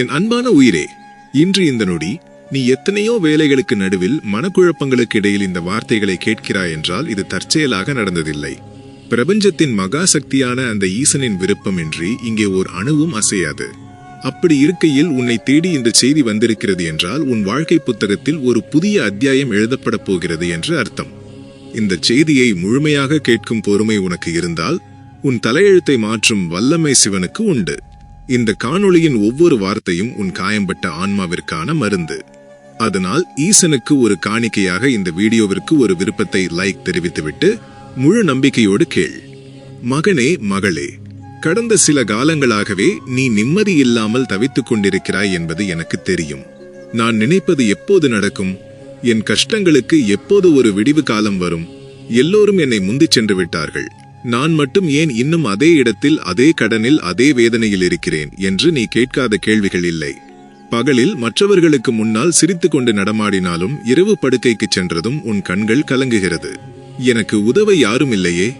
என் அன்பான உயிரே இன்று இந்த நொடி நீ எத்தனையோ வேலைகளுக்கு நடுவில் மனக்குழப்பங்களுக்கு இடையில் இந்த வார்த்தைகளை கேட்கிறாய் என்றால் இது தற்செயலாக நடந்ததில்லை. பிரபஞ்சத்தின் மகா சக்தியான அந்த ஈசனின் விருப்பமின்றி இங்கே ஓர் அணுவும் அசையாது. அப்படி இருக்கையில் உன்னை தேடி இந்த செய்தி வந்திருக்கிறது என்றால் உன் வாழ்க்கை புத்தகத்தில் ஒரு புதிய அத்தியாயம் எழுதப்படப் போகிறது என்று அர்த்தம். இந்த செய்தியை முழுமையாக கேட்கும் பொறுமை உனக்கு இருந்தால் உன் தலையெழுத்தை மாற்றும் வல்லமை சிவனுக்கு உண்டு. இந்த காணொளியின் ஒவ்வொரு வார்த்தையும் உன் காயம்பட்ட ஆன்மாவிற்கான மருந்து. அதனால் ஈசனுக்கு ஒரு காணிக்கையாக இந்த வீடியோவிற்கு ஒரு விருப்பத்தை லைக் தெரிவித்துவிட்டு முழு நம்பிக்கையோடு கேள். மகனே மகளே கடந்த சில காலங்களாகவே நீ நிம்மதி இல்லாமல் தவித்துக் கொண்டிருக்கிறாய் என்பது எனக்கு தெரியும். நான் நினைப்பது எப்போது நடக்கும்? என் கஷ்டங்களுக்கு எப்போது ஒரு விடிவு காலம் வரும்? எல்லோரும் என்னை முந்திச் சென்று விட்டார்கள். நான் மட்டும் ஏன் இன்னும் அதே இடத்தில் அதே கடனில் அதே வேதனையில் இருக்கிறேன் என்று நீ கேட்காத கேள்விகள் இல்லை. பகலில் மற்றவர்களுக்கு முன்னால் சிரித்து கொண்டு நடமாடினாலும் இரவு படுக்கைக்கு சென்றதும் உன் கண்கள் கலங்குகிறது. எனக்கு உதவ யாரும் இல்லையே?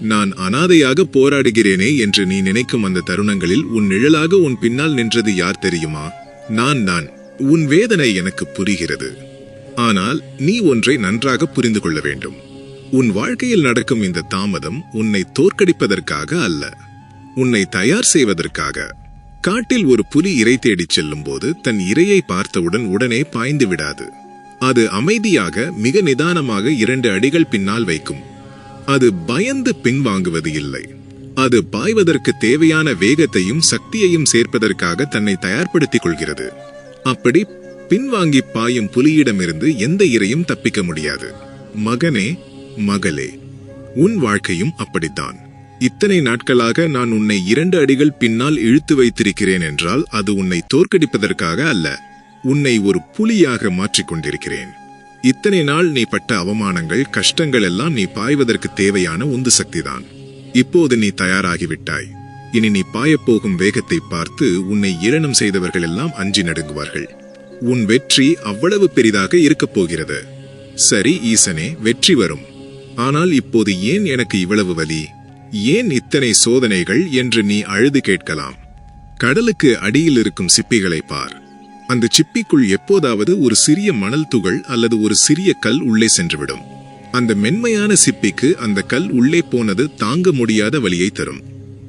நான் அனாதையாக போராடுகிறேனே என்று நீ நினைக்கும் அந்த தருணங்களில் உன் நிழலாக உன் பின்னால் நின்றது யார் தெரியுமா? நான் நான். உன் வேதனை எனக்கு புரிகிறது. ஆனால் நீ ஒன்றை நன்றாக புரிந்து கொள்ள வேண்டும். உன் வாழ்க்கையில் நடக்கும் இந்த தாமதம் உன்னை தோற்கடிப்பதற்காக அல்ல உன்னை தயார் செய்வதற்காக. காட்டில் ஒரு புலி இரை தேடிச் செல்லும் போது தன் இரையை பார்த்தவுடன் உடனே பாய்ந்து விடாது. அது அமைதியாக மிக நிதானமாக இரண்டு அடிகள் பின்னால் வைக்கும். அது பயந்து பின்வாங்குவது இல்லை. அது பாய்வதற்கு தேவையான வேகத்தையும் சக்தியையும் சேர்ப்பதற்காக தன்னை தயார்படுத்திக் கொள்கிறது. அப்படி பின்வாங்கி பாயும் புலியிடமிருந்து எந்த இரையும் தப்பிக்க முடியாது. மகனே மகளே உன் வாழ்க்கையும் அப்படித்தான். இத்தனை நாட்களாக நான் உன்னை இரண்டு அடிகள் பின்னால் இழுத்து வைத்திருக்கிறேன் என்றால் அது உன்னை தோற்கடிப்பதற்காக அல்ல உன்னை ஒரு புலியாக மாற்றிக் கொண்டிருக்கிறேன். இத்தனை நாள் நீ பட்ட அவமானங்கள் கஷ்டங்கள் எல்லாம் நீ பாய்வதற்கு தேவையான உந்து சக்திதான். இப்போது நீ தயாராகிவிட்டாய். இனி நீ பாயப்போகும் வேகத்தை பார்த்து உன்னை ஏளனம் செய்தவர்கள் எல்லாம் அஞ்சி நடுங்குவார்கள். உன் வெற்றி அவ்வளவு பெரிதாக இருக்கப் போகிறது. சரி ஈசனே வெற்றி வரும். ஆனால் இப்போது ஏன் எனக்கு இவ்வளவு வலி? ஏன் இத்தனை சோதனைகள் என்று நீ அழுது கேட்கலாம். கடலுக்கு அடியில் இருக்கும் சிப்பிகளை பார். அந்த சிப்பிக்குள் எப்போதாவது ஒரு சிறிய மணல் துகள் அல்லது ஒரு சிறிய கல் உள்ளே சென்றுவிடும். அந்த மென்மையான சிப்பிக்கு அந்த கல் உள்ளே போனது தாங்க முடியாத வலியை தரும்.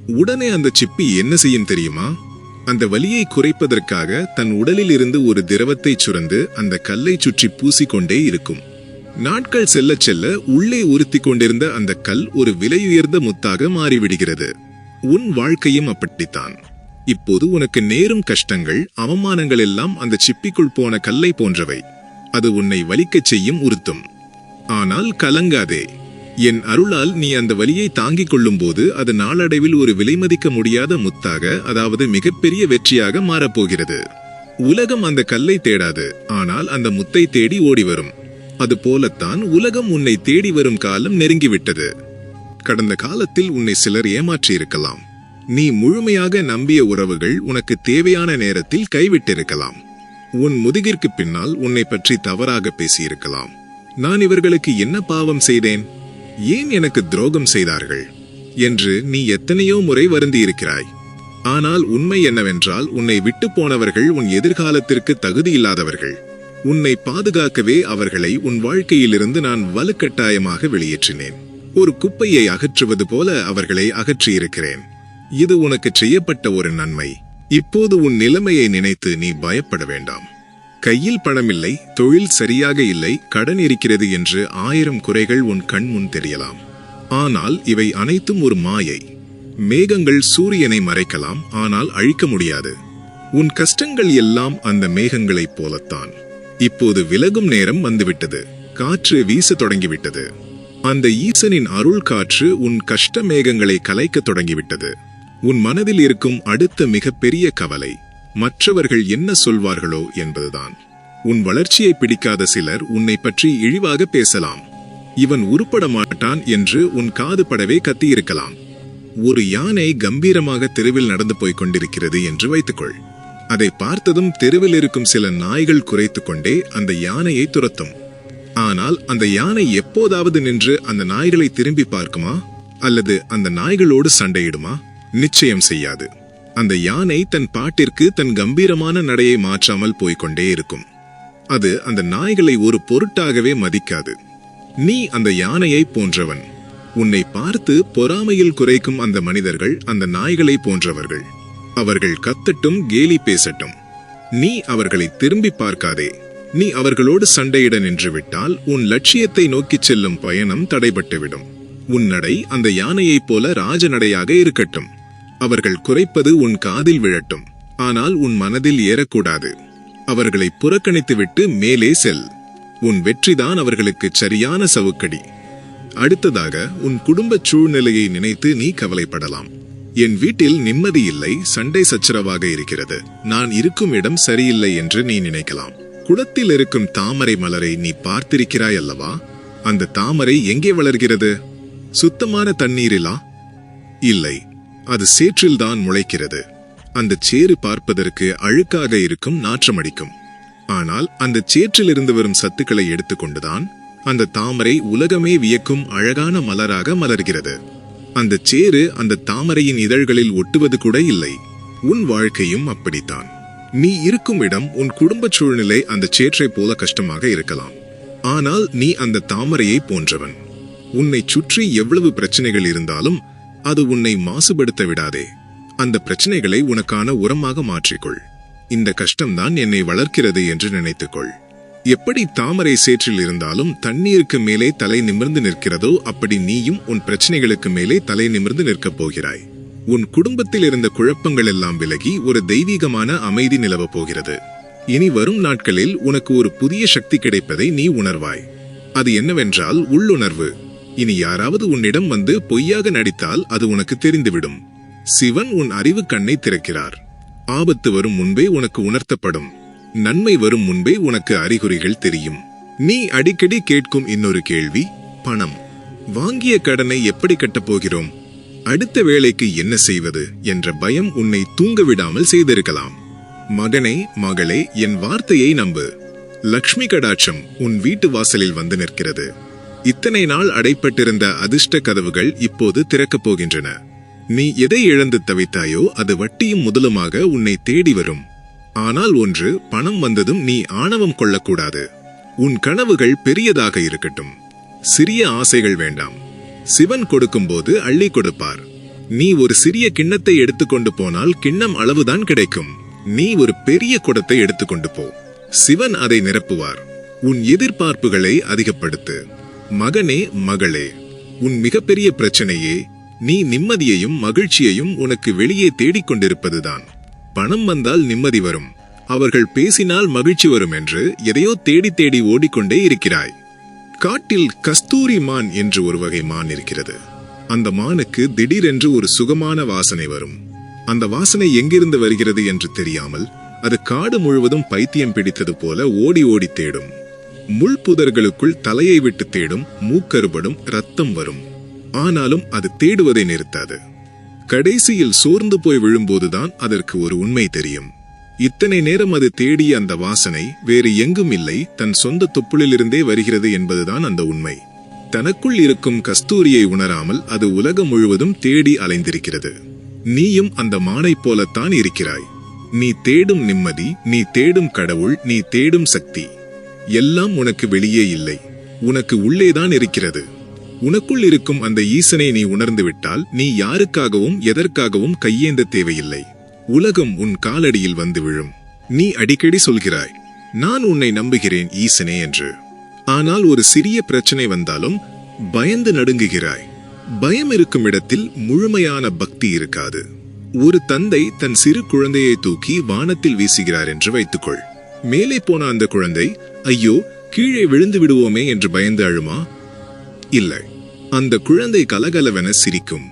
உடனே அந்த சிப்பி என்ன செய்யும் தெரியுமா? அந்த வலியை குறைப்பதற்காக தன் உடலில் இருந்து ஒரு திரவத்தை சுரந்து அந்த கல்லை சுற்றி பூசிக்கொண்டே இருக்கும். நாட்கள் செல்ல செல்ல உள்ளே உறுத்தி கொண்டிருந்த அந்த கல் ஒரு விலையுயர்ந்த முத்தாக மாறிவிடுகிறது. உன் வாழ்க்கையும் அப்படித்தான். இப்போது உனக்கு நேரும் கஷ்டங்கள் அவமானங்கள் எல்லாம் அந்த சிப்பிக்குள் போன கல்லை போன்றவை. அது உன்னை வலிக்கச் செய்யும் உறுத்தும். ஆனால் கலங்காதே. என் அருளால் நீ அந்த வலியை தாங்கிக் கொள்ளும்போது அது நாளடைவில் ஒரு விலைமதிக்க முடியாத முத்தாக அதாவது மிகப்பெரிய வெற்றியாக மாறப்போகிறது. உலகம் அந்த கல்லை தேடாது ஆனால் அந்த முத்தை தேடி ஓடி வரும் அது போலத்தான் உலகம் உன்னை தேடி வரும் காலம் நெருங்கிவிட்டது. கடந்த காலத்தில் உன்னை சிலர் ஏமாற்றியிருக்கலாம். நீ முழுமையாக நம்பிய உறவுகள் உனக்கு தேவையான நேரத்தில் கைவிட்டிருக்கலாம். உன் முதுகிற்கு பின்னால் உன்னை பற்றி தவறாக பேசியிருக்கலாம். நான் இவர்களுக்கு என்ன பாவம் செய்தேன்? ஏன் எனக்கு துரோகம் செய்தார்கள்? என்று நீ எத்தனையோ முறை வருந்தியிருக்கிறாய். ஆனால் உண்மை என்னவென்றால் உன்னை விட்டு போனவர்கள் உன் எதிர்காலத்திற்கு தகுதியில்லாதவர்கள் உன்னை பாதுகாக்கவே அவர்களை உன் வாழ்க்கையிலிருந்து நான் வலுக்கட்டாயமாக வெளியேற்றினேன். ஒரு குப்பையை அகற்றுவது போல அவர்களை அகற்றியிருக்கிறேன். இது உனக்கு செய்யப்பட்ட ஒரு நன்மை. இப்போது உன் நிலைமையை நினைத்து நீ பயப்பட வேண்டாம். கையில் பணமில்லை தொழில் சரியாக இல்லை கடன் இருக்கிறது என்று ஆயிரம் குறைகள் உன் கண் முன் தெரியலாம். ஆனால் இவை அனைத்தும் ஒரு மாயை. மேகங்கள் சூரியனை மறைக்கலாம் ஆனால் அழிக்க முடியாது. உன் கஷ்டங்கள் எல்லாம் அந்த மேகங்களைப் போலத்தான். இப்போது விலகும் நேரம் வந்துவிட்டது. காற்று வீச தொடங்கிவிட்டது. அந்த ஈசனின் அருள் காற்று உன் கஷ்ட மேகங்களை கலைக்கத் தொடங்கிவிட்டது. உன் மனதில் இருக்கும் அடுத்த மிகப்பெரிய கவலை மற்றவர்கள் என்ன சொல்வார்களோ என்பதுதான். உன் வளர்ச்சியை பிடிக்காத சிலர் உன்னை பற்றி இழிவாக பேசலாம். இவன் உருப்பட மாட்டான் என்று உன் காது படவே கத்தியிருக்கலாம். ஒரு யானை கம்பீரமாக தெருவில் நடந்து போய்க் கொண்டிருக்கிறது என்று வைத்துக்கொள். அதை பார்த்ததும் தெருவில் இருக்கும் சில நாய்கள் குறைத்துக் கொண்டே அந்த யானையை துரத்தும். ஆனால் அந்த யானை எப்போதாவது நின்று அந்த நாய்களை திரும்பி பார்க்குமா? அல்லது அந்த நாய்களோடு சண்டையிடுமா? நிச்சயம் செய்யாது. அந்த யானை தன் பாட்டிற்கு தன் கம்பீரமான நடையை மாற்றாமல் போய்க்கொண்டே இருக்கும். அது அந்த நாய்களை ஒரு பொருட்டாகவே மதிக்காது. நீ அந்த யானையை போன்றவன். உன்னை பார்த்து பொறாமையில் குறைக்கும் அந்த மனிதர்கள் அந்த நாய்களை போன்றவர்கள். அவர்கள் கத்தட்டும் கேலி பேசட்டும். நீ அவர்களை திரும்பி பார்க்காதே. நீ அவர்களோடு சண்டையிட நின்றுவிட்டால் உன் லட்சியத்தை நோக்கிச் செல்லும் பயணம் தடைபட்டுவிடும். உன் நடை அந்த யானையைப் போல ராஜநடையாக இருக்கட்டும். அவர்கள் குறைப்பது உன் காதில் விழட்டும். ஆனால் உன் மனதில் ஏறக்கூடாது. அவர்களை புறக்கணித்துவிட்டு மேலே செல். உன் வெற்றிதான் அவர்களுக்கு சரியான சவுக்கடி. அடுத்ததாக உன் குடும்பச் சூழ்நிலையை நினைத்து நீ கவலைப்படலாம். என் வீட்டில் நிம்மதி இல்லை சண்டை சச்சரவாக இருக்கிறது. நான் இருக்கும் இடம் சரியில்லை என்று நீ நினைக்கலாம். குளத்தில் இருக்கும் தாமரை மலரை நீ பார்த்திருக்கிறாய் அல்லவா? அந்த தாமரை எங்கே வளர்கிறது? சுத்தமான தண்ணீரிலா? இல்லை அது சேற்றில்தான் முளைக்கிறது. அந்த சேறு பார்ப்பதற்கு அழுக்காக இருக்கும் நாற்றமடிக்கும். ஆனால் அந்த சேற்றிலிருந்து வரும் சத்துக்களை எடுத்துக்கொண்டுதான் அந்த தாமரை உலகமே வியக்கும் அழகான மலராக மலர்கிறது. அந்த சேரு அந்த தாமரையின் இதழ்களில் ஒட்டுவது கூட இல்லை. உன் வாழ்க்கையும் அப்படித்தான். நீ இருக்கும் இடம் உன் குடும்ப சூழ்நிலை அந்த சேற்றைப் போல கஷ்டமாக இருக்கலாம். ஆனால் நீ அந்த தாமரையை போன்றவன். உன்னை சுற்றி எவ்வளவு பிரச்சனைகள் இருந்தாலும் அது உன்னை மாசுபடுத்த விடாதே. அந்த பிரச்சனைகளை உனக்கான உரமாக மாற்றிக்கொள். இந்த கஷ்டம்தான் என்னை வளர்க்கிறது என்று நினைத்துக்கொள். எப்படி தாமரை சேற்றில் இருந்தாலும் தண்ணீருக்கு மேலே தலை நிமிர்ந்து நிற்கிறதோ அப்படி நீயும் உன் பிரச்சனைகளுக்கு மேலே தலை நிமிர்ந்து நிற்கப் போகிறாய். உன் குடும்பத்தில் இருந்த குழப்பங்கள் எல்லாம் விலகி ஒரு தெய்வீகமான அமைதி நிலவப் போகிறது. இனி வரும் நாட்களில் உனக்கு ஒரு புதிய சக்தி கிடைப்பதை நீ உணர்வாய். அது என்னவென்றால் உள்ளுணர்வு. இனி யாராவது உன்னிடம் வந்து பொய்யாக நடித்தால் அது உனக்கு தெரிந்துவிடும். சிவன் உன் அறிவு கண்ணை திறக்கிறார். ஆபத்து வரும் முன்பே உனக்கு உணர்த்தப்படும். நன்மை வரும் முன்பே உனக்கு அறிகுறிகள் தெரியும். நீ அடிக்கடி கேட்கும் இன்னொரு கேள்வி பணம். வாங்கிய கடனை எப்படி கட்டப் போகிறோம் அடுத்த வேலைக்கு என்ன செய்வது என்ற பயம் உன்னை தூங்கவிடாமல் செய்திருக்கலாம். மகனே மகளே என் வார்த்தையை நம்பு. லக்ஷ்மி கடாட்சம் உன் வீட்டு வாசலில் வந்து நிற்கிறது. இத்தனை நாள் அடைப்பட்டிருந்த அதிர்ஷ்ட கதவுகள் இப்போது திறக்கப் போகின்றன. நீ எதை இழந்து தவித்தாயோ அது வட்டியும் முதலுமாக உன்னை தேடி வரும். ஆனால் ஒன்று பணம் வந்ததும் நீ ஆணவம் கொள்ளக்கூடாது. உன் கனவுகள் பெரியதாக இருக்கட்டும். சிறிய ஆசைகள் வேண்டாம். சிவன் கொடுக்கும்போது அள்ளி கொடுப்பார். நீ ஒரு சிறிய கிண்ணத்தை எடுத்துக்கொண்டு போனால் கிண்ணம் அளவுதான் கிடைக்கும். நீ ஒரு பெரிய குடத்தை எடுத்துக்கொண்டு போ. சிவன் அதை நிரப்புவார். உன் எதிர்பார்ப்புகளை அதிகப்படுத்து. மகனே மகளே உன் மிகப்பெரிய பிரச்சனையே நீ நிம்மதியையும் மகிழ்ச்சியையும் உனக்கு வெளியே தேடிக் கொண்டிருப்பதுதான் பணம் வந்தால் நிம்மதி வரும். அவர்கள் பேசினால் மகிழ்ச்சி வரும் என்று எதையோ தேடி தேடி ஓடிக்கொண்டே இருக்கிறாய். காட்டில் கஸ்தூரி மான் என்று ஒரு வகை மான் இருக்கிறது. அந்த மானுக்கு திடீரென்று ஒரு சுகமான வாசனை வரும். அந்த வாசனை எங்கிருந்து வருகிறது என்று தெரியாமல் அது காடு முழுவதும் பைத்தியம் பிடித்தது போல ஓடி ஓடி தேடும். முள் புதர்களுக்குள் தலையை விட்டு தேடும் மூக்கருபடும் ரத்தம் வரும். ஆனாலும் அது தேடுவதை நிறுத்தாது. கடைசியில் சோர்ந்து போய் விழும்போதுதான் அதற்கு ஒரு உண்மை தெரியும். இத்தனை நேரம் அது தேடிய அந்த வாசனை வேறு எங்கும் இல்லை தன் சொந்த தொப்புளிலிருந்தே வருகிறது என்பதுதான் அந்த உண்மை. தனக்குள் இருக்கும் கஸ்தூரியை உணராமல் அது உலகம் முழுவதும் தேடி அலைந்திருக்கிறது. நீயும் அந்த மானைப் போலத்தான் இருக்கிறாய். நீ தேடும் நிம்மதி நீ தேடும் கடவுள் நீ தேடும் சக்தி. எல்லாம் உனக்கு வெளியே இல்லை. உனக்கு உள்ளேதான் இருக்கிறது. உனக்குள் இருக்கும் அந்த ஈசனை நீ உணர்ந்துவிட்டால் நீ யாருக்காகவும் எதற்காகவும் கையேந்த தேவையில்லை. உலகம் உன் காலடியில் வந்து விழும். நீ அடிக்கடி சொல்கிறாய் நான் உன்னை நம்புகிறேன் ஈசனே என்று. ஆனால் ஒரு சிறிய பிரச்சனை வந்தாலும் பயந்து நடுங்குகிறாய். பயம் இருக்கும் இடத்தில் முழுமையான பக்தி இருக்காது. ஒரு தந்தை தன் சிறு குழந்தையை தூக்கி வானத்தில் வீசுகிறார் என்று வைத்துக்கொள். மேலே போன அந்த குழந்தை ஐயோ கீழே விழுந்து விடுவோமே என்று பயந்து அழுமா? இல்லை. அந்த குழந்தை கலகலவென சிரிக்கும்.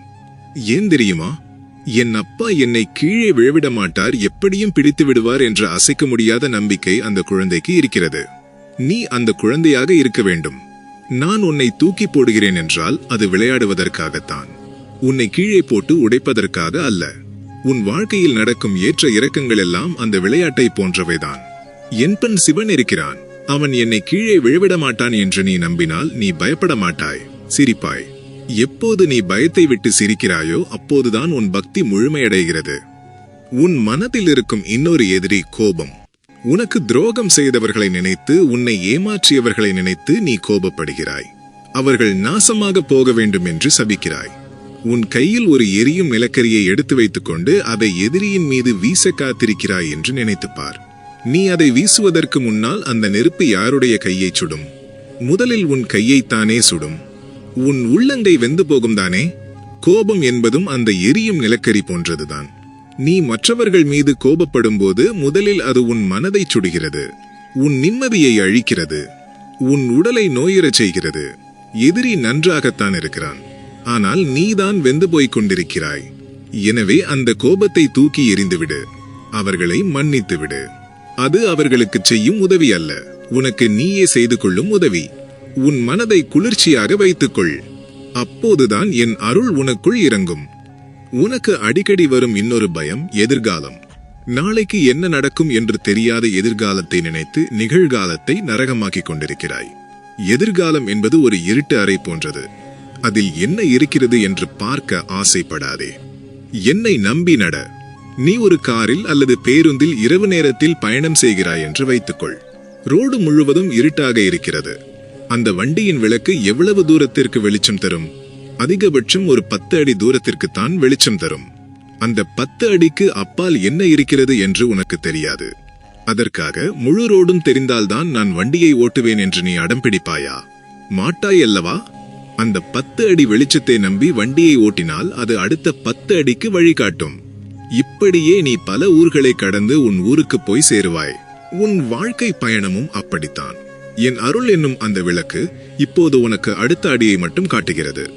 ஏன் தெரியுமா? என் அப்பா என்னை கீழே விழவிட மாட்டார் எப்படியும் பிடித்து விடுவார் என்ற அசைக்க முடியாத நம்பிக்கை அந்த குழந்தைக்கு இருக்கிறது. நீ அந்த குழந்தையாக இருக்க வேண்டும். நான் உன்னை தூக்கி போடுகிறேன் என்றால் அது விளையாடுவதற்காகத்தான். உன்னை கீழே போட்டு உடைப்பதற்காக அல்ல. உன் வாழ்க்கையில் நடக்கும் ஏற்ற இறக்கங்கள் எல்லாம் அந்த விளையாட்டை போன்றவைதான். என்பன் சிவன் இருக்கிறான். அவன் என்னை கீழே விழவிட மாட்டான் என்று நீ நம்பினால் நீ பயப்பட மாட்டாய். சிரிப்பாய். எப்போது நீ பயத்தை விட்டு சிரிக்கிறாயோ அப்போதுதான் உன் பக்தி முழுமையடைகிறது. உன் மனதில் இருக்கும் இன்னொரு எதிரி கோபம். உனக்கு துரோகம் செய்தவர்களை நினைத்து உன்னை ஏமாற்றியவர்களை நினைத்து நீ கோபப்படுகிறாய். அவர்கள் நாசமாக போக வேண்டும் என்று சபிக்கிறாய். உன் கையில் ஒரு எரியும் நிலக்கரியை எடுத்து வைத்துக்கொண்டு அதை எதிரியின் மீது வீச காத்திருக்கிறாய் என்று நினைத்துப்பார். நீ அதை வீசுவதற்கு முன்னால் அந்த நெருப்பு யாருடைய கையை சுடும்? முதலில் உன் கையைத்தானே சுடும்? உன் உள்ளங்கை வெந்து போகும் தானே? கோபம் என்பதும் அந்த எரியும் நிலக்கரி போன்றதுதான். நீ மற்றவர்கள் மீது கோபப்படும் போது முதலில் அது உன் மனதை சுடுகிறது. உன் நிம்மதியை அழிக்கிறது. உன் உடலை நோயுறச் செய்கிறது. எதிரி நன்றாகத்தான் இருக்கிறான். ஆனால் நீதான் வெந்து போய்க் கொண்டிருக்கிறாய். எனவே அந்த கோபத்தை தூக்கி எறிந்துவிடு. அவர்களை மன்னித்துவிடு. அது அவர்களுக்கு செய்யும் உதவி அல்ல. உனக்கு நீயே செய்து கொள்ளும் உதவி. உன் மனதை குளிர்ச்சியாக வைத்துக்கொள். அப்போதுதான் என் அருள் உனக்குள் இறங்கும். உனக்கு அடிக்கடி வரும் இன்னொரு பயம் எதிர்காலம். நாளைக்கு என்ன நடக்கும் என்று தெரியாத எதிர்காலத்தை நினைத்து நிகழ்காலத்தை நரகமாக்கிக் கொண்டிருக்கிறாய். எதிர்காலம் என்பது ஒரு இருட்டு அறை போன்றது. அதில் என்ன இருக்கிறது என்று பார்க்க ஆசைப்படாதே. என்னை நம்பி நட. நீ ஒரு காரில் அல்லது பேருந்தில் இரவு நேரத்தில் பயணம் செய்கிறாய் என்று வைத்துக்கொள். ரோடு முழுவதும் இருட்டாக இருக்கிறது. அந்த வண்டியின் விளக்கு எவ்வளவு தூரத்திற்கு வெளிச்சம் தரும்? அதிகபட்சம் ஒரு பத்து அடி தூரத்திற்குத்தான் வெளிச்சம் தரும். அந்த பத்து அடிக்கு அப்பால் என்ன இருக்கிறது என்று உனக்கு தெரியாது. அதற்காக முழு ரோடும் தெரிந்தால்தான் நான் வண்டியை ஓட்டுவேன் என்று நீ அடம்பிடிப்பாயா மாட்டாய் அல்லவா? அந்த பத்து அடி வெளிச்சத்தை நம்பி வண்டியை ஓட்டினால் அது அடுத்த பத்து அடிக்கு வழிகாட்டும். இப்படியே நீ பல ஊர்களை கடந்து உன் ஊருக்கு போய் சேருவாய். உன் வாழ்க்கை பயணமும் அப்படித்தான். என் அருள் என்னும் அந்த விளக்கு இப்போது உனக்கு அடுத்த அடியை மட்டும் காட்டுகிறது.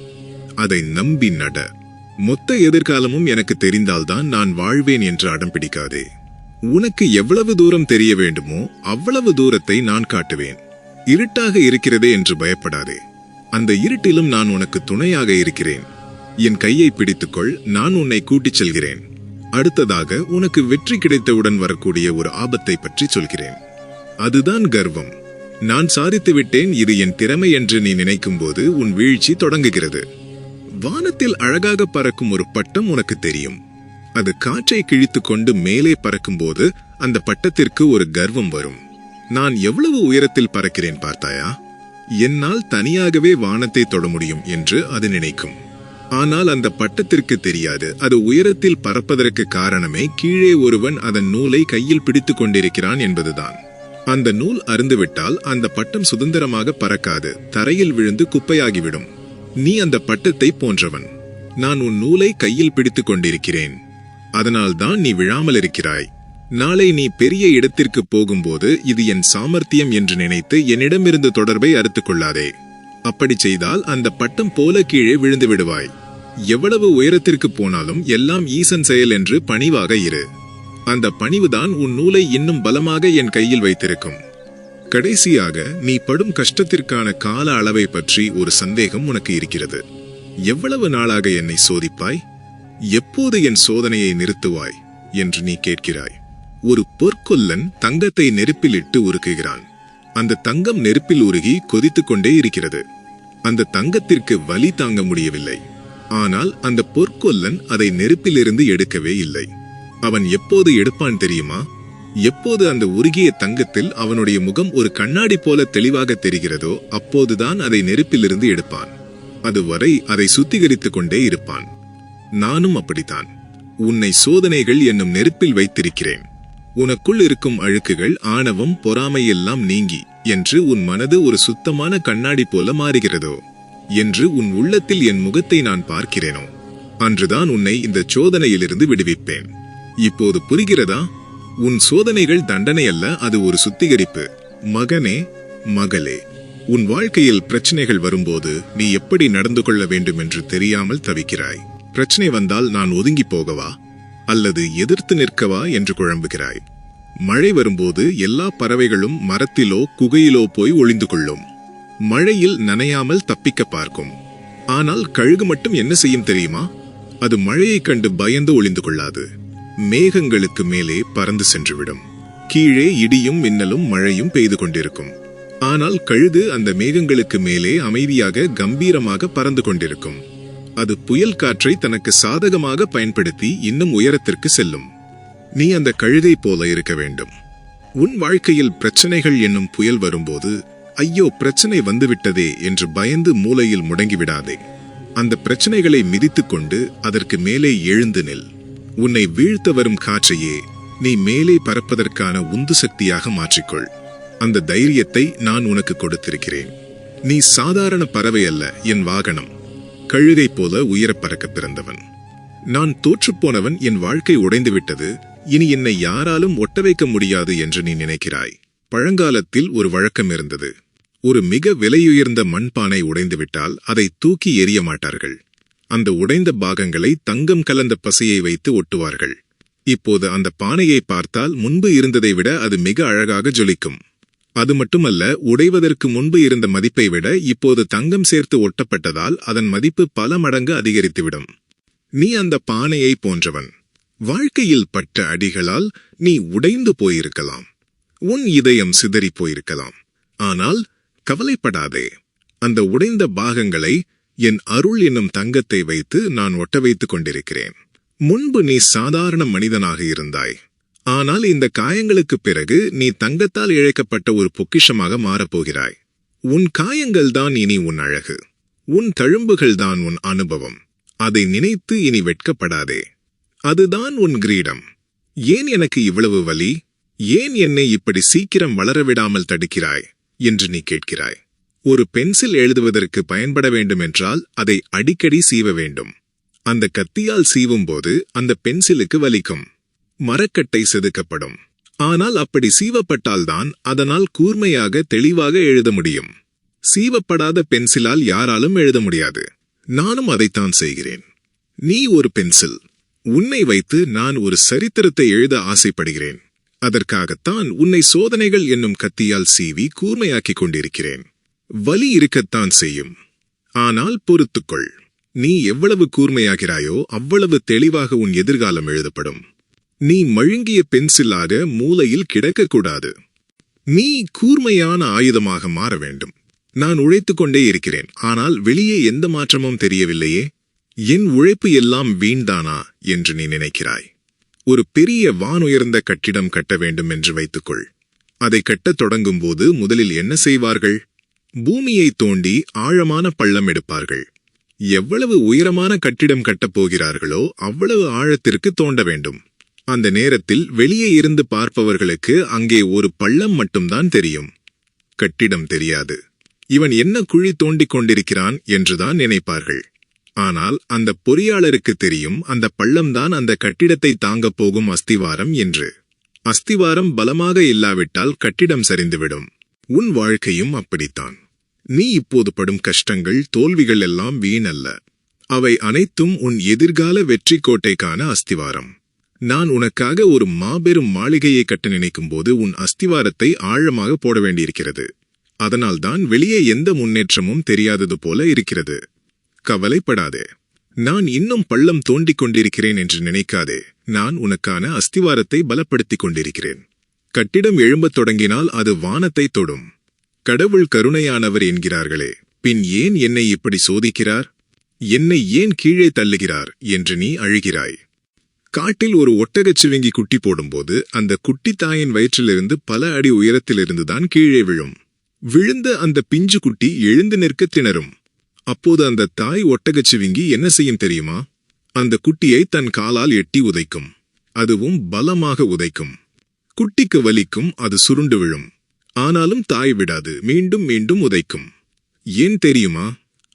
அதை நம்பி நட. மொத்த எதிர்காலமும் எனக்கு தெரிந்தால்தான் நான் வாழ்வேன் என்று அடம் பிடிக்காதே. உனக்கு எவ்வளவு தூரம் தெரிய வேண்டுமோ அவ்வளவு தூரத்தை நான் காட்டுவேன். இருட்டாக இருக்கிறதே என்று பயப்படாதே. அந்த இருட்டிலும் நான் உனக்கு துணையாக இருக்கிறேன். என் கையை பிடித்துக்கொள் நான் உன்னை கூட்டிச் செல்கிறேன். அடுத்ததாக உனக்கு வெற்றி கிடைத்தவுடன் வரக்கூடிய ஒரு ஆபத்தை பற்றி சொல்கிறேன். அதுதான் கர்வம். நான் சாதித்து விட்டேன் இது என் திறமை என்று நீ நினைக்கும் போது உன் வீழ்ச்சி தொடங்குகிறது. வானத்தில் அழகாக பறக்கும் ஒரு பட்டம் உனக்கு தெரியும். அது காற்றை கிழித்து கொண்டு மேலே பறக்கும்போது அந்த பட்டத்திற்கு ஒரு கர்வம் வரும். நான் எவ்வளவு உயரத்தில் பறக்கிறேன் பார்த்தாயா? என்னால் தனியாகவே வானத்தை தொட முடியும் என்று அது நினைக்கும். ஆனால் அந்த பட்டத்திற்கு தெரியாது. அது உயரத்தில் பறப்பதற்கு காரணமே கீழே ஒருவன் அதன் நூலை கையில் பிடித்துக் கொண்டிருக்கிறான் என்பதுதான். அந்த நூல் அருந்துவிட்டால் அந்த பட்டம் சுதந்திரமாக பறக்காது தரையில் விழுந்து குப்பையாகிவிடும். நீ அந்த பட்டத்தை போன்றவன். நான் உன் நூலை கையில் பிடித்துக் கொண்டிருக்கிறேன். அதனால்தான் நீ விழாமல் இருக்கிறாய். நாளை நீ பெரிய இடத்திற்கு போகும்போது இது என் சாமர்த்தியம் என்று நினைத்து என்னிடமிருந்து தொடர்பை அறுத்துக் கொள்ளாதே. அப்படி செய்தால் அந்த பட்டம் போல கீழே விழுந்து விடுவாய். எவ்வளவு உயரத்திற்கு போனாலும் எல்லாம் ஈசன் செயல் என்று பணிவாக இரு. அந்த பணிவுதான் உன் நூலை இன்னும் பலமாக என் கையில் வைத்திருக்கும். கடைசியாக நீ படும் கஷ்டத்திற்கான கால அளவை பற்றி ஒரு சந்தேகம் உனக்கு இருக்கிறது. எவ்வளவு நாளாக என்னை சோதிப்பாய்? எப்போது என் சோதனையை நிறுத்துவாய்? என்று நீ கேட்கிறாய். ஒரு பொற்கொல்லன் தங்கத்தை நெருப்பில் இட்டு உருக்குகிறான். அந்த தங்கம் நெருப்பில் உருகி கொதித்துக் கொண்டே இருக்கிறது. அந்த தங்கத்திற்கு வலி தாங்க முடியவில்லை. ஆனால் அந்த பொற்கொல்லன் அதை நெருப்பிலிருந்து எடுக்கவே இல்லை. அவன் எப்போது எடுப்பான் தெரியுமா? எப்போது அந்த உருகிய தங்கத்தில் அவனுடைய முகம் ஒரு கண்ணாடி போல தெளிவாக தெரிகிறதோ அப்போதுதான் அதை நெருப்பிலிருந்து எடுப்பான். அதுவரை அதை சுத்திகரித்துக் கொண்டே இருப்பான். நானும் அப்படித்தான். உன்னை சோதனைகள் என்னும் நெருப்பில் வைத்திருக்கிறேன். உனக்குள் இருக்கும் அழுக்குகள் ஆணவம் பொறாமையெல்லாம் நீங்கி என்று உன் மனது ஒரு சுத்தமான கண்ணாடி போல மாறுகிறதோ என்று உன் உள்ளத்தில் என் முகத்தை நான் பார்க்கிறேனோ? அன்றுதான் உன்னை இந்த சோதனையிலிருந்து விடுவிப்பேன். இப்போது புரிகிறதா? உன் சோதனைகள் தண்டனை அல்ல அது ஒரு சுத்திகரிப்பு. மகனே மகளே உன் வாழ்க்கையில் பிரச்சனைகள் வரும்போது நீ எப்படி நடந்து கொள்ள வேண்டும் என்று தெரியாமல் தவிக்கிறாய். பிரச்சனை வந்தால் நான் ஒதுங்கி போகவா? அல்லது எதிர்த்து நிற்கவா என்று குழம்புகிறாய்? மழை வரும்போது எல்லா பறவைகளும் மரத்திலோ குகையிலோ போய் ஒளிந்து கொள்ளும். மழையில் நனையாமல் தப்பிக்க பார்க்கும். ஆனால் கழுகு மட்டும் என்ன செய்யும் தெரியுமா? அது மழையைக் கண்டு பயந்து ஒளிந்து கொள்ளாது. மேகங்களுக்கு மேலே பறந்து சென்றுவிடும். கீழே இடியும் மின்னலும் மழையும் பெய்து கொண்டிருக்கும். ஆனால் கழுது அந்த மேகங்களுக்கு மேலே அமைதியாக கம்பீரமாக பறந்து கொண்டிருக்கும். அது புயல் காற்றை தனக்கு சாதகமாக பயன்படுத்தி இன்னும் உயரத்திற்கு செல்லும். நீ அந்த கழுதை போல இருக்க வேண்டும். உன் வாழ்க்கையில் பிரச்சனைகள் என்னும் புயல் வரும்போது ஐயோ பிரச்சனை வந்துவிட்டதே என்று பயந்து மூலையில் முடங்கிவிடாதே. அந்த பிரச்சனைகளை மிதித்துக்கொண்டு அதற்கு மேலே எழுந்து நில். உன்னை வீழ்த்த வரும் காற்றையே நீ மேலே பறப்பதற்கான உந்து சக்தியாக மாற்றிக்கொள். அந்த தைரியத்தை நான் உனக்கு கொடுத்திருக்கிறேன். நீ சாதாரண பறவை அல்ல என் வாகனம். கழுகை போல உயரப் பறக்க பிறந்தவன். நான் தோற்றுப்போனவன் என் வாழ்க்கை உடைந்துவிட்டது இனி என்னை யாராலும் ஒட்ட வைக்க முடியாது என்று நீ நினைக்கிறாய். பழங்காலத்தில் ஒரு வழக்கம் இருந்தது. ஒரு மிக விலையுயர்ந்த மண்பானை உடைந்துவிட்டால் அதை தூக்கி எறிய மாட்டார்கள். அந்த உடைந்த பாகங்களை தங்கம் கலந்த பசையை வைத்து ஒட்டுவார்கள். இப்போது அந்த பானையை பார்த்தால் முன்பு இருந்ததை விட அது மிக அழகாக ஜொலிக்கும். அது மட்டுமல்ல உடைவதற்கு முன்பு இருந்த மதிப்பை விட இப்போது தங்கம் சேர்த்து ஒட்டப்பட்டதால் அதன் மதிப்பு பல மடங்கு அதிகரித்துவிடும். நீ அந்த பானையை போன்றவன். வாழ்க்கையில் பட்ட அடிகளால் நீ உடைந்து போயிருக்கலாம். உன் இதயம் சிதறி போயிருக்கலாம். ஆனால் கவலைப்படாதே. அந்த உடைந்த பாகங்களை என் அருள் என்னும் தங்கத்தை வைத்து நான் ஒட்ட வைத்துக் கொண்டிருக்கிறேன். முன்பு நீ சாதாரண மனிதனாக இருந்தாய். ஆனால் இந்த காயங்களுக்குப் பிறகு நீ தங்கத்தால் இழைக்கப்பட்ட ஒரு பொக்கிஷமாக மாறப்போகிறாய். உன் காயங்கள் தான் இனி உன் அழகு. உன் தழும்புகள் தான் உன் அனுபவம். அதை நினைத்து இனி வெட்கப்படாதே. அதுதான் உன் கிரீடம். ஏன் எனக்கு இவ்வளவு வலி? ஏன் என்னை இப்படி சீக்கிரம் வளர விடாமல் தடுக்கிறாய்? என்று நீ கேட்கிறாய். ஒரு பென்சில் எழுதுவதற்கு பயன்பட வேண்டுமென்றால் அதை அடிக்கடி சீவ வேண்டும். அந்த கத்தியால் சீவும்போது அந்த பென்சிலுக்கு வலிக்கும். மரக்கட்டை செதுக்கப்படும். ஆனால் அப்படி சீவப்பட்டால்தான் அதனால் கூர்மையாக தெளிவாக எழுத முடியும். சீவப்படாத பென்சிலால் யாராலும் எழுத முடியாது. நானும் அதைத்தான் செய்கிறேன். நீ ஒரு பென்சில். உன்னை வைத்து நான் ஒரு சரித்திரத்தை எழுத ஆசைப்படுகிறேன். அதற்காகத்தான் உன்னை சோதனைகள் என்னும் கத்தியால் சீவி கூர்மையாக்கிக் கொண்டிருக்கிறேன். வலி இருக்கத்தான் செய்யும். ஆனால் பொறுத்துக்கொள். நீ எவ்வளவு கூர்மையாகிறாயோ அவ்வளவு தெளிவாக உன் எதிர்காலம் எழுதப்படும். நீ மழுங்கிய பென்சிலாக மூலையில் கிடக்கக்கூடாது. நீ கூர்மையான ஆயுதமாக மாற வேண்டும். நான் உழைத்துக் கொண்டே இருக்கிறேன். ஆனால் வெளியே எந்த மாற்றமும் தெரியவில்லையே. என் உழைப்பு எல்லாம் வீண்தானா என்று நீ நினைக்கிறாய். ஒரு பெரிய வானுயர்ந்த கட்டிடம் கட்ட வேண்டும் என்று வைத்துக்கொள். அதை கட்டத் தொடங்கும்போது முதலில் என்ன செய்வார்கள்? பூமியை தோண்டி ஆழமான பள்ளம் எடுப்பார்கள். எவ்வளவு உயரமான கட்டிடம் கட்டப் போகிறார்களோ அவ்வளவு ஆழத்திற்கு தோண்ட வேண்டும். அந்த நேரத்தில் வெளியே இருந்து பார்ப்பவர்களுக்கு அங்கே ஒரு பள்ளம் மட்டும்தான் தெரியும். கட்டிடம் தெரியாது. இவன் என்ன குழி தோண்டிக் கொண்டிருக்கிறான் என்றுதான் நினைப்பார்கள். ஆனால் அந்த பொறியாளருக்கு தெரியும் அந்த பள்ளம்தான் அந்த கட்டிடத்தை தாங்கப் போகும் அஸ்திவாரம் என்று. அஸ்திவாரம் பலமாக இல்லாவிட்டால் கட்டிடம் சரிந்துவிடும். உன் வாழ்க்கையும் அப்படித்தான். நீ இப்போது படும் கஷ்டங்கள் தோல்விகள் எல்லாம் வீணல்ல. அவை அனைத்தும் உன் எதிர்கால வெற்றி கோட்டைக்கான அஸ்திவாரம். நான் உனக்காக ஒரு மாபெரும் மாளிகையை கட்ட நினைக்கும்போது உன் அஸ்திவாரத்தை ஆழமாக போட வேண்டியிருக்கிறது. அதனால்தான் வெளியே எந்த முன்னேற்றமும் தெரியாதது போல இருக்கிறது. கவலைப்படாதே. நான் இன்னும் பள்ளம் தோண்டிக் கொண்டிருக்கிறேன் என்று நினைக்காதே. நான் உனக்கான அஸ்திவாரத்தை பலப்படுத்திக் கொண்டிருக்கிறேன். கட்டிடம் எழும்பத் தொடங்கினால் அது வானத்தை தொடும். கடவுள் கருணையானவர் என்கிறார்களே பின் ஏன் என்னை இப்படி சோதிக்கிறார்? என்னை ஏன் கீழே தள்ளுகிறார் என்று நீ அழுகிறாய். காட்டில் ஒரு ஒட்டகச் சிவிங்கி குட்டி போடும்போது அந்த குட்டி தாயின் வயிற்றிலிருந்து பல அடி உயரத்திலிருந்துதான் கீழே விழும். விழுந்த அந்த பிஞ்சு குட்டி எழுந்து நிற்க திணறும். அப்போது அந்த தாய் ஒட்டகச் சிவிங்கி என்ன செய்யும் தெரியுமா? அந்த குட்டியை தன் காலால் எட்டி உதைக்கும். அதுவும் பலமாக உதைக்கும். குட்டிக்கு வலிக்கும் அது சுருண்டு விழும். ஆனாலும் தாய் விடாது மீண்டும் மீண்டும் உதைக்கும். ஏன் தெரியுமா?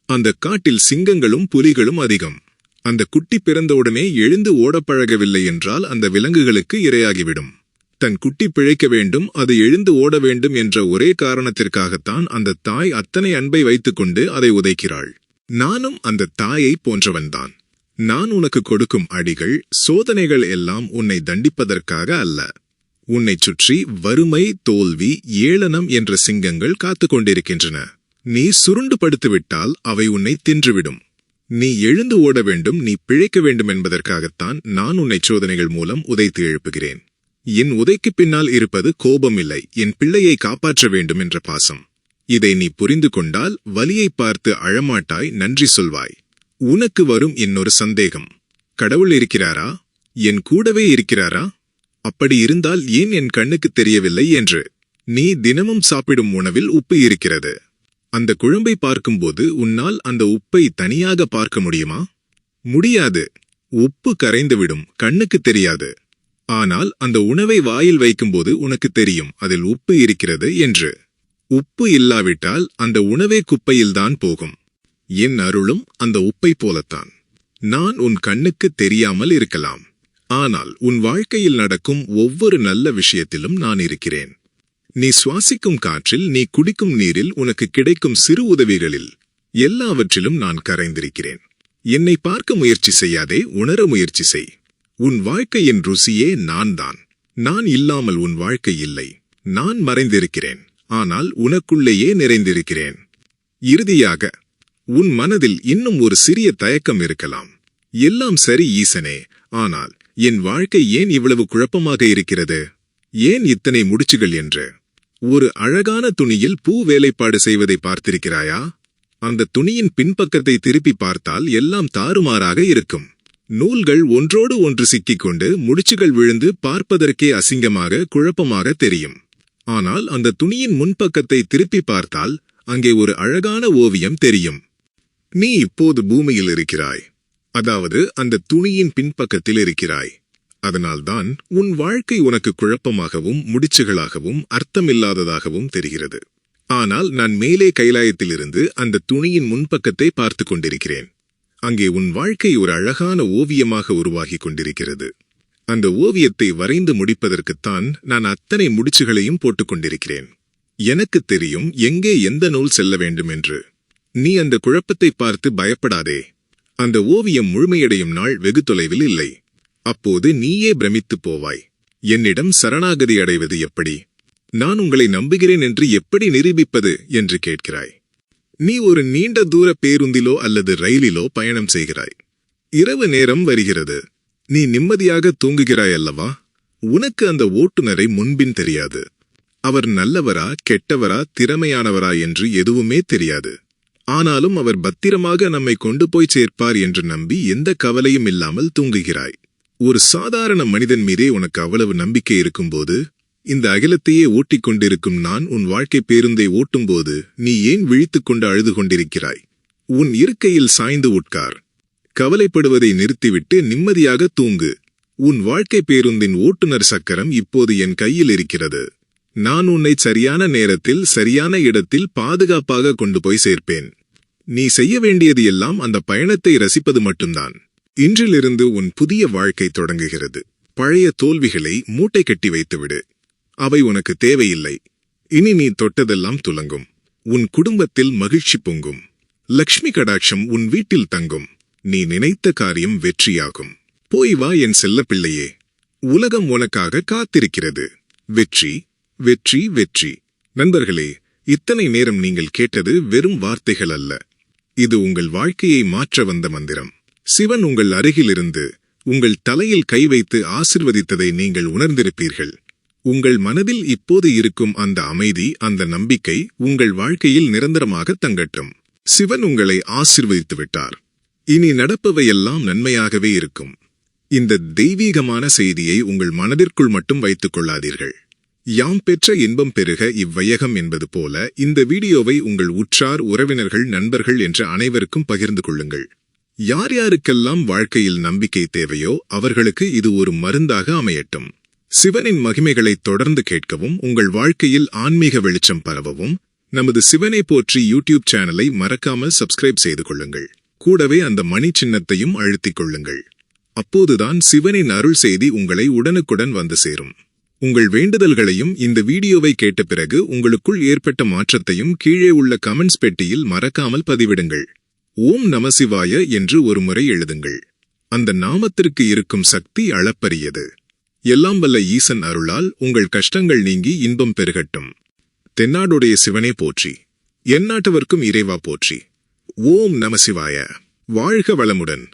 அந்த காட்டில் சிங்கங்களும் புலிகளும் அதிகம். அந்த குட்டி பிறந்தவுடனே எழுந்து ஓடப்பழகவில்லை என்றால் அந்த விலங்குகளுக்கு இரையாகிவிடும். தன் குட்டி பிழைக்க வேண்டும் அது எழுந்து ஓட வேண்டும் என்ற ஒரே காரணத்திற்காகத்தான் அந்த தாய் அத்தனை அன்பை வைத்துக்கொண்டு அதை உதைக்கிறாள். நானும் அந்த தாயை போன்றவன்தான். நான் உனக்கு கொடுக்கும் அடிகள் சோதனைகள் எல்லாம் உன்னை தண்டிப்பதற்காக அல்ல. உன்னைச் சுற்றி வறுமை தோல்வி ஏளனம் என்ற சிங்கங்கள் காத்துக் கொண்டிருக்கின்றன. நீ சுருண்டு படுத்துவிட்டால் அவை உன்னை தின்றுவிடும். நீ எழுந்து ஓட வேண்டும் நீ பிழைக்க வேண்டும் என்பதற்காகத்தான் நான் உன்னை சோதனைகள் மூலம் உதைத்து எழுப்புகிறேன். என் உதைக்கு பின்னால் இருப்பது கோபமில்லை என் பிள்ளையை காப்பாற்ற வேண்டும் என்ற பாசம். இதை நீ புரிந்து கொண்டால் வலியை பார்த்து அழமாட்டாய் நன்றி சொல்வாய். உனக்கு வரும் இன்னொரு சந்தேகம். கடவுள் இருக்கிறாரா? என் கூடவே இருக்கிறாரா? அப்படி இருந்தால் ஏன் என் கண்ணுக்கு தெரியவில்லை என்று? நீ தினமும் சாப்பிடும் உணவில் உப்பு இருக்கிறது. அந்த குழம்பை பார்க்கும்போது உன்னால் அந்த உப்பை தனியாக பார்க்க முடியுமா? முடியாது. உப்பு கரைந்துவிடும் கண்ணுக்கு தெரியாது. ஆனால் அந்த உணவை வாயில் வைக்கும்போது உனக்கு தெரியும் அதில் உப்பு இருக்கிறது என்று. உப்பு இல்லாவிட்டால் அந்த உணவே குப்பையில்தான் போகும். என் அருளும் அந்த உப்பை போலத்தான். நான் உன் கண்ணுக்கு தெரியாமல் இருக்கலாம். ஆனால் உன் வாழ்க்கையில் நடக்கும் ஒவ்வொரு நல்ல விஷயத்திலும் நான் இருக்கிறேன். நீ சுவாசிக்கும் காற்றில் நீ குடிக்கும் நீரில் உனக்கு கிடைக்கும் சிறு உதவிகளில் எல்லாவற்றிலும் நான் கரைந்திருக்கிறேன். என்னை பார்க்க முயற்சி செய்யாதே உணர முயற்சி செய். உன் வாழ்க்கையின் ருசியே நான் தான் நான் இல்லாமல் உன் வாழ்க்கை இல்லை. நான் மறைந்திருக்கிறேன். ஆனால் உனக்குள்ளேயே நிறைந்திருக்கிறேன். இறுதியாக உன் மனதில் இன்னும் ஒரு சிறிய தயக்கம் இருக்கலாம். எல்லாம் சரி ஈசனே. ஆனால் என் வாழ்க்கை ஏன் இவ்வளவு குழப்பமாக இருக்கிறது? ஏன் இத்தனை முடிச்சுகள் என்று? ஒரு அழகான துணியில் பூ வேலைப்பாடு செய்வதை பார்த்திருக்கிறாயா? அந்த துணியின் பின்பக்கத்தை திருப்பி பார்த்தால் எல்லாம் தாறுமாறாக இருக்கும். நூல்கள் ஒன்றோடு ஒன்று சிக்கிக்கொண்டு முடிச்சுகள் விழுந்து பார்ப்பதற்கே அசிங்கமாக குழப்பமாக தெரியும். ஆனால் அந்த துணியின் முன்பக்கத்தை திருப்பி பார்த்தால் அங்கே ஒரு அழகான ஓவியம் தெரியும். நீ இப்போது பூமியில் இருக்கிறாய். அதாவது அந்த துணியின் பின்பக்கத்தில் இருக்கிறாய். அதனால்தான் உன் வாழ்க்கை உனக்கு குழப்பமாகவும் முடிச்சுகளாகவும் அர்த்தமில்லாததாகவும் தெரிகிறது. ஆனால் நான் மேலே கைலாயத்திலிருந்து அந்த துணியின் முன்பக்கத்தை பார்த்து கொண்டிருக்கிறேன். அங்கே உன் வாழ்க்கை ஒரு அழகான ஓவியமாக உருவாகிக் கொண்டிருக்கிறது. அந்த ஓவியத்தை வரைந்து முடிப்பதற்குத்தான் நான் அத்தனை முடிச்சுகளையும் போட்டுக் கொண்டிருக்கிறேன். எனக்கு தெரியும் எங்கே எந்த நூல் செல்ல வேண்டும் என்று நீ அந்த குழப்பத்தை பார்த்து பயப்படாதே. அந்த ஓவியம் முழுமையடையும் நாள் வெகு தொலைவில் இல்லை. அப்போது நீயே பிரமித்துப் போவாய். என்னிடம் சரணாகதி அடைவது எப்படி? நான் உங்களை நம்புகிறேன் என்று எப்படி நிரூபிப்பது? என்று கேட்கிறாய். நீ ஒரு நீண்ட தூர பேருந்திலோ அல்லது ரயிலிலோ பயணம் செய்கிறாய். இரவு நேரம் வருகிறது. நீ நிம்மதியாக தூங்குகிறாய் அல்லவா? உனக்கு அந்த ஓட்டுநரை முன்பின் தெரியாது. அவர் நல்லவரா கெட்டவரா திறமையானவரா என்று எதுவுமே தெரியாது. ஆனாலும் அவர் பத்திரமாக நம்மை கொண்டு போய் சேர்ப்பார் என்று நம்பி எந்த கவலையும் இல்லாமல் தூங்குகிறாய். ஒரு சாதாரண மனிதன் மீதே உனக்கு அவ்வளவு நம்பிக்கை இருக்கும்போது இந்த அகிலத்தையே ஓட்டிக் கொண்டிருக்கும் நான் உன் வாழ்க்கை பேருந்தை ஓட்டும்போது நீ ஏன் விழித்துக் கொண்டு அழுது கொண்டிருக்கிறாய்? உன் இருக்கையில் சாய்ந்து உட்கார். கவலைப்படுவதை நிறுத்திவிட்டு நிம்மதியாக தூங்கு. உன் வாழ்க்கை பேருந்தின் ஓட்டுநர் சக்கரம் இப்போது என் கையில் இருக்கிறது. நான் உன்னை சரியான நேரத்தில் சரியான இடத்தில் பாதுகாப்பாக கொண்டு போய் சேர்ப்பேன். நீ செய்ய வேண்டியது எல்லாம் அந்த பயணத்தை ரசிப்பது மட்டும்தான். இன்றிலிருந்து உன் புதிய வாழ்க்கை தொடங்குகிறது. பழைய தோல்விகளை மூட்டை கட்டி வைத்துவிடு. அவை உனக்கு தேவையில்லை. இனி நீ தொட்டதெல்லாம் துலங்கும். உன் குடும்பத்தில் மகிழ்ச்சி பொங்கும். லக்ஷ்மி கடாட்சம் உன் வீட்டில் தங்கும். நீ நினைத்த காரியம் வெற்றியாகும். போய் வா என் செல்லப்பிள்ளையே. உலகம் உனக்காக காத்திருக்கிறது. வெற்றி வெற்றி வெற்றி. நண்பர்களே இத்தனை நேரம் நீங்கள் கேட்டது வெறும் வார்த்தைகள் அல்ல. இது உங்கள் வாழ்க்கையை மாற்ற வந்த மந்திரம். சிவன் உங்கள் அருகிலிருந்து உங்கள் தலையில் கை வைத்து ஆசிர்வதித்ததை நீங்கள் உணர்ந்திருப்பீர்கள். உங்கள் மனதில் இப்போது இருக்கும் அந்த அமைதி அந்த நம்பிக்கை உங்கள் வாழ்க்கையில் நிரந்தரமாக தங்கட்டும். சிவன் உங்களை ஆசிர்வதித்து விட்டார். இனி நடப்பவையெல்லாம் நன்மையாகவே இருக்கும். இந்த தெய்வீகமான செய்தியை உங்கள் மனதிற்குள் மட்டும் வைத்துக் கொள்ளாதீர்கள். யாம் பெற்ற இன்பம் பெருக இவ்வையகம் என்பது போல இந்த வீடியோவை உங்கள் உற்றார் உறவினர்கள் நண்பர்கள் என்ற அனைவருக்கும் பகிர்ந்து கொள்ளுங்கள். யார் யாருக்கெல்லாம் வாழ்க்கையில் நம்பிக்கை தேவையோ அவர்களுக்கு இது ஒரு மருந்தாக அமையட்டும். சிவனின் மகிமைகளை தொடர்ந்து கேட்கவும் உங்கள் வாழ்க்கையில் ஆன்மீக வெளிச்சம் பரவவும் நமது சிவனை போற்றி யூடியூப் சேனலை மறக்காமல் சப்ஸ்கிரைப் செய்து கொள்ளுங்கள். கூடவே அந்த மணி சின்னத்தையும் அழுத்திக் கொள்ளுங்கள். அப்போதுதான் சிவனின் அருள் செய்தி உங்களை உடனுக்குடன் வந்து சேரும். உங்கள் வேண்டுதல்களையும் இந்த வீடியோவை கேட்ட பிறகு உங்களுக்குள் ஏற்பட்ட மாற்றத்தையும் கீழே உள்ள கமெண்ட்ஸ் பெட்டியில் மறக்காமல் பதிவிடுங்கள். ஓம் நமசிவாய என்று ஒரு முறை எழுதுங்கள். அந்த நாமத்திற்கு இருக்கும் சக்தி அளப்பரியது. எல்லாம் வல்ல ஈசன் அருளால் உங்கள் கஷ்டங்கள் நீங்கி இன்பம் பெருகட்டும். தென்னாடுடைய சிவனே போற்றி. எந்நாட்டவர்க்கும் இறைவா போற்றி. ஓம் நமசிவாய வாழ்க வளமுடன்.